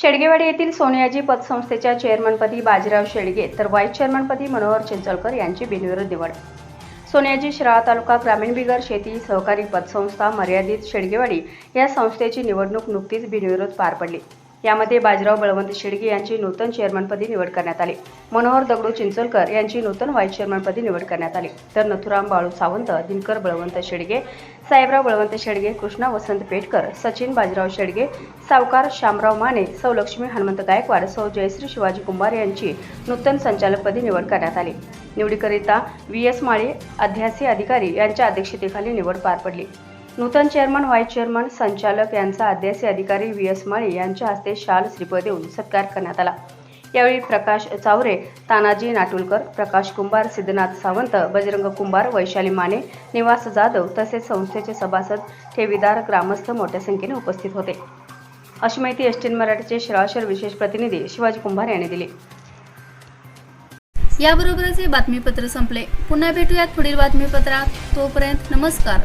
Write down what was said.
शेडगेवाडी येथील सोनियाजी पतसंस्थेच्या चेअरमनपदी बाजीराव शेडगे तर व्हाईस चेअरमनपदी मनोहर चिंचोलकर यांची बिनविरोध निवड. सोनियाजी शिराळा तालुका ग्रामीण बिगर शेती सहकारी पतसंस्था मर्यादित शेडगेवाडी या संस्थेची निवडणूक नुकतीच बिनविरोध पार पडली. यामध्ये बाजीराव बळवंत शेडगे यांची नूतन चेअरमनपदी निवड करण्यात आली. मनोहर दगडू चिंचोलकर यांची नूतन व्हाईस चेअरमनपदी निवड करण्यात आली. तर नथुराम बाळू सावंत दिनकर बळवंत शेडगे साहेबराव बळवंत शेडगे कृष्णा वसंत पेटकर सचिन बाजीराव शेडगे सावकार शामराव माने सौ लक्ष्मी हनुमंत गायकवाड सौ जयश्री शिवाजी कुंभार यांची नूतन संचालकपदी निवड करण्यात आली. निवडीकरिता व्ही एस माळी अध्यासी अधिकारी यांच्या अध्यक्षतेखाली निवड पार पडली. नूतन चेअरमन व्हाईस चेअरमन संचालक यांचा आद्यासी अधिकारी व्ही. एस. माळी यांच्या हस्ते शाल श्रीप देऊन सत्कार करण्यात आला. यावेळी प्रकाश चावरे तानाजी नाटुलकर प्रकाश कुंभार सिद्धनाथ सावंत बजरंग कुंभार वैशाली माने निवास जाधव तसेच संस्थेचे सभासद ठेवीदार ग्रामस्थ मोठ्या संख्येने उपस्थित होते. अशी माहिती एसटीन मराठीचे श्रावशर विशेष प्रतिनिधी शिवाजी कुंभार यांनी दिली. याबरोबरच हे बातमीपत्र संपले. पुन्हा भेटूयात पुढील बातमीपत्रात. तोपर्यंत नमस्कार.